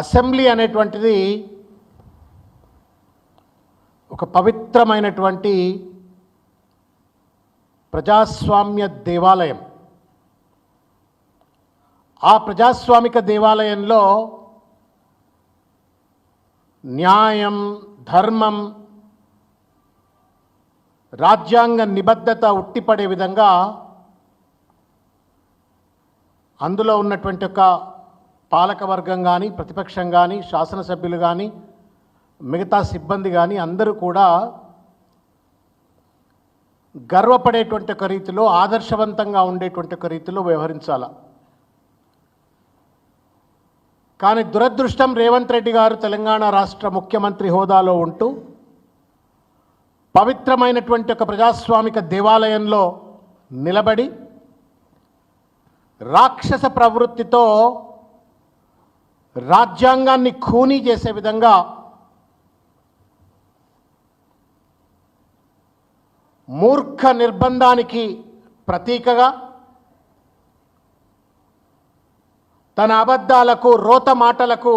Assembly అనేటువంటిది ఒక పవిత్రమైనటువంటి ప్రజాస్వామ్య దేవాలయం. ఆ ప్రజాస్వామిక దేవాలయంలో న్యాయం ధర్మం రాజ్యాంగ నిబద్ధత ఉట్టిపడే విధంగా అందులో ఉన్నటువంటి ఒక పాలకవర్గం కానీ ప్రతిపక్షం కానీ శాసనసభ్యులు కానీ మిగతా సిబ్బంది కానీ అందరూ కూడా గర్వపడేటువంటి ఒక రీతిలో ఆదర్శవంతంగా ఉండేటువంటి ఒక రీతిలో వ్యవహరించాల. కానీ దురదృష్టం రేవంత్ రెడ్డి గారు తెలంగాణ రాష్ట్ర ముఖ్యమంత్రి హోదాలో ఉంటూ పవిత్రమైనటువంటి ఒక ప్రజాస్వామిక దేవాలయంలో నిలబడి రాక్షస ప్రవృత్తితో రాజ్యాంగాన్ని ఖూనీ చేసే విధంగా మూర్ఖ నిర్బంధానికి ప్రతీకగా తన అబద్ధాలకు రోత మాటలకు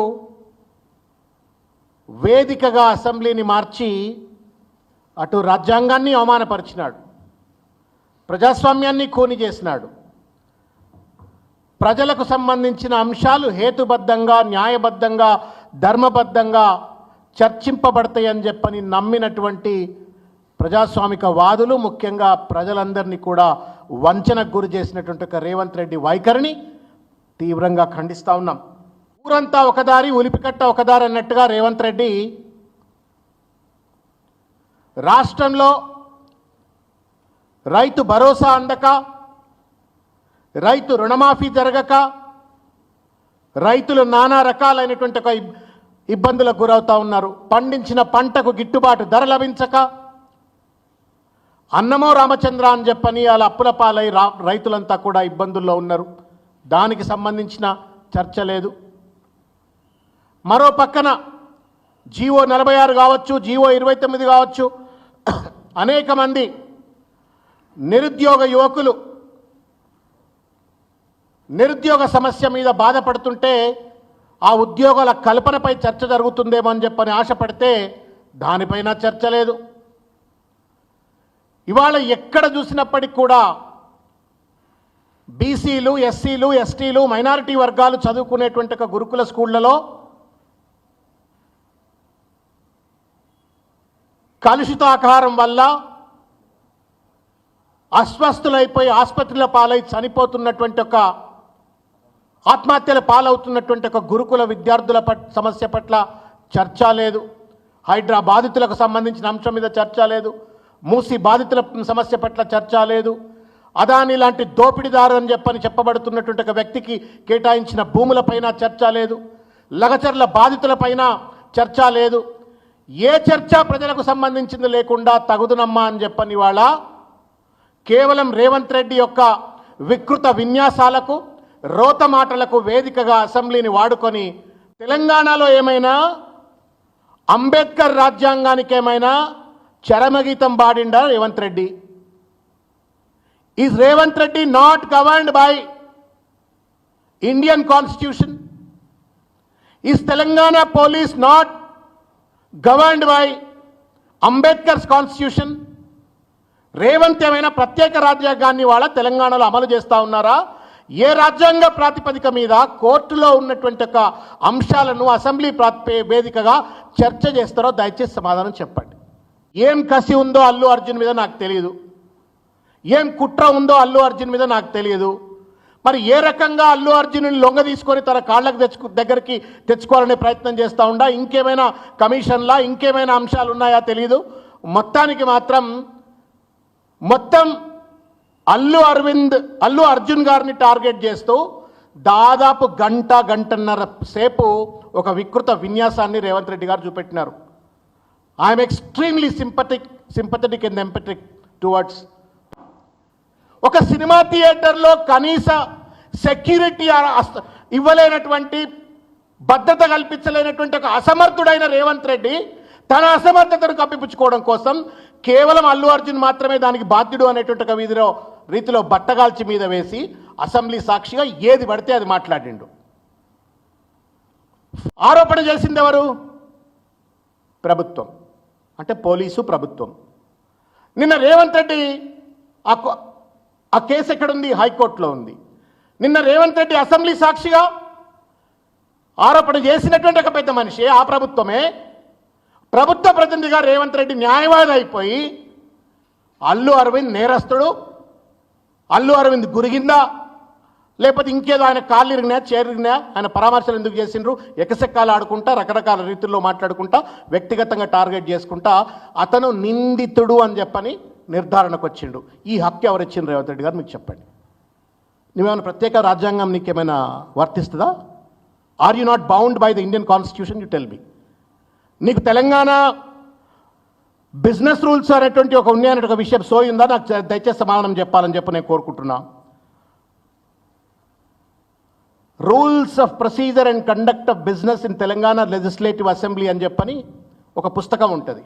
వేదికగా అసెంబ్లీని మార్చి అటు రాజ్యాంగాన్ని అవమానపరిచినాడు. ప్రజాస్వామ్యాన్ని ఖూని చేసినాడు. ప్రజలకు సంబంధించిన అంశాలు హేతుబద్ధంగా న్యాయబద్ధంగా ధర్మబద్ధంగా చర్చింపబడతాయని చెప్పని నమ్మినటువంటి ప్రజాస్వామిక వాదులు ముఖ్యంగా ప్రజలందరినీ కూడా వంచనకు గురి చేసినటువంటి ఒక రేవంత్ రెడ్డి వైఖరిని తీవ్రంగా ఖండిస్తూ ఉన్నాం. ఊరంతా ఒకదారి ఉలిపికట్ట ఒకదారి అన్నట్టుగా రేవంత్ రెడ్డి రాష్ట్రంలో రైతు భరోసా అందక రైతు రుణమాఫీ జరగక రైతులు నానా రకాలైనటువంటి ఒక ఇబ్- ఇబ్బందులకు గురవుతా ఉన్నారు. పండించిన పంటకు గిట్టుబాటు ధర లభించక అన్నమో రామచంద్ర అని చెప్పని వాళ్ళ అప్పుల పాలై రా రైతులంతా కూడా ఇబ్బందుల్లో ఉన్నారు. దానికి సంబంధించిన చర్చ లేదు. మరో పక్కన జీవో నలభై ఆరు కావచ్చు జీవో ఇరవై తొమ్మిది కావచ్చు అనేక మంది నిరుద్యోగ యువకులు నిరుద్యోగ సమస్య మీద బాధపడుతుంటే ఆ ఉద్యోగాల కల్పనపై చర్చ జరుగుతుందేమో అని చెప్పని ఆశపడితే దానిపైన చర్చ లేదు. ఇవాళ ఎక్కడ చూసినప్పటికి కూడా బీసీలు ఎస్సీలు ఎస్టీలు మైనారిటీ వర్గాలు చదువుకునేటువంటి ఒక గురుకుల స్కూళ్ళలో కలుషితాకారం వల్ల అస్వస్థులైపోయి ఆసుపత్రుల పాలై చనిపోతున్నటువంటి ఒక ఆత్మహత్యల పాలవుతున్నటువంటి ఒక గురుకుల విద్యార్థుల పట్ సమస్య పట్ల చర్చ లేదు. హైడ్రా బాధితులకు సంబంధించిన అంశం మీద చర్చ లేదు. మూసి బాధితుల సమస్య పట్ల చర్చ లేదు. అదాని లాంటి దోపిడీదారు అని చెప్పని చెప్పబడుతున్నటువంటి ఒక వ్యక్తికి కేటాయించిన భూములపైన చర్చ లేదు. లగచర్ల బాధితులపైన చర్చ లేదు. ఏ చర్చ ప్రజలకు సంబంధించింది లేకుండా తగుదునమ్మా అని చెప్పని వాళ్ళ కేవలం రేవంత్ రెడ్డి యొక్క వికృత విన్యాసాలకు రోత మాటలకు వేదికగా అసెంబ్లీని వాడుకొని తెలంగాణలో ఏమైనా అంబేద్కర్ రాజ్యాంగానికి ఏమైనా చరమగీతం పాడిండా Revanth Reddy? Is Revanth Reddy not governed by Indian constitution is Telangana police not governed by Ambedkar's constitution Revanth ఏమైనా ప్రత్యేక రాజ్యాంగాన్ని వాళ్ళ తెలంగాణలో అమలు చేస్తూ ఉన్నారా? ఏ రాజ్యాంగ ప్రాతిపదిక మీద కోర్టులో ఉన్నటువంటి ఒక అంశాలను అసెంబ్లీ ప్రాతి వేదికగా చర్చ చేస్తారో దయచేసి సమాధానం చెప్పండి. ఏం కసి ఉందో అల్లు అర్జున్ మీద నాకు తెలియదు ఏం కుట్ర ఉందో అల్లు అర్జున్ మీద నాకు తెలియదు మరి ఏ రకంగా అల్లు అర్జున్ లొంగ తీసుకొని తన కాళ్ళకు తెచ్చుకు దగ్గరికి తెచ్చుకోవాలనే ప్రయత్నం చేస్తూ ఉండా? ఇంకేమైనా కమిషన్లా? ఇంకేమైనా అంశాలు ఉన్నాయా తెలియదు మొత్తానికి మాత్రం మొత్తం అల్లు అరవింద్ అల్లు అర్జున్ గారిని టార్గెట్ చేస్తూ దాదాపు గంట గంటన్నర సేపు ఒక వికృత విన్యాసాన్ని రేవంత్ రెడ్డి గారు చూపెట్టినారు. I'm extremely sympathetic sympathetic and empathic towards ఒక సినిమా థియేటర్లో కనీస సెక్యూరిటీ ఇవ్వలేనటువంటి భద్రత కల్పించలేనటువంటి ఒక అసమర్థుడైన రేవంత్ రెడ్డి తన అసమర్థతను కప్పిపుచ్చుకోవడం కోసం కేవలం అల్లు అర్జున్ మాత్రమే దానికి బాధ్యుడు అనేటువంటి ఒక వీధిలో రీతిలో బట్టగాల్చి మీద వేసి అసెంబ్లీ సాక్షిగా ఏది పడితే అది మాట్లాడిండు. ఆరోపణ చేసింది ఎవరు? ప్రభుత్వం. అంటే పోలీసు ప్రభుత్వం. నిన్న రేవంత్ రెడ్డి ఆ కో- ఆ కేసు ఎక్కడుంది? హైకోర్టులో ఉంది. నిన్న రేవంత్ రెడ్డి అసెంబ్లీ సాక్షిగా ఆరోపణ చేసినటువంటి ఒక పెద్ద మనిషి ఆ ప్రభుత్వమే. ప్రభుత్వ ప్రతినిధిగా రేవంత్ రెడ్డి న్యాయవాది అయిపోయి అల్లు అరవింద్ నేరస్తుడు అల్లు అరవింద్ గురిగిందా? లేకపోతే ఇంకేదో ఆయన కాళ్ళు ఇరిగినా చేరిగినా ఆయన పరామర్శలు ఎందుకు చేసిండ్రు? ఎకసెక్కాలు ఆడుకుంటా రకరకాల రీతుల్లో మాట్లాడుకుంటా వ్యక్తిగతంగా టార్గెట్ చేసుకుంటా అతను నిందితుడు అని చెప్పని నిర్ధారణకు వచ్చిండు. ఈ హక్కు ఎవరు ఇచ్చిండ్రు రేవంత్ రెడ్డి గారు? మీకు చెప్పండి. నువ్వేమైనా ప్రత్యేక రాజ్యాంగం నీకేమైనా వర్తిస్తుందా? Are you not bound by the Indian constitution you tell me నీకు తెలంగాణ బిజినెస్ రూల్స్ అనేటువంటి ఒక ఉన్నాయనే ఒక విషయం సోయిందా నాకు దయచేసి సమాధానం చెప్పాలని చెప్పి నేను కోరుకుంటున్నా. Rules of procedure and conduct of business in Telangana legislative assembly అని చెప్పని ఒక పుస్తకం ఉంటుంది.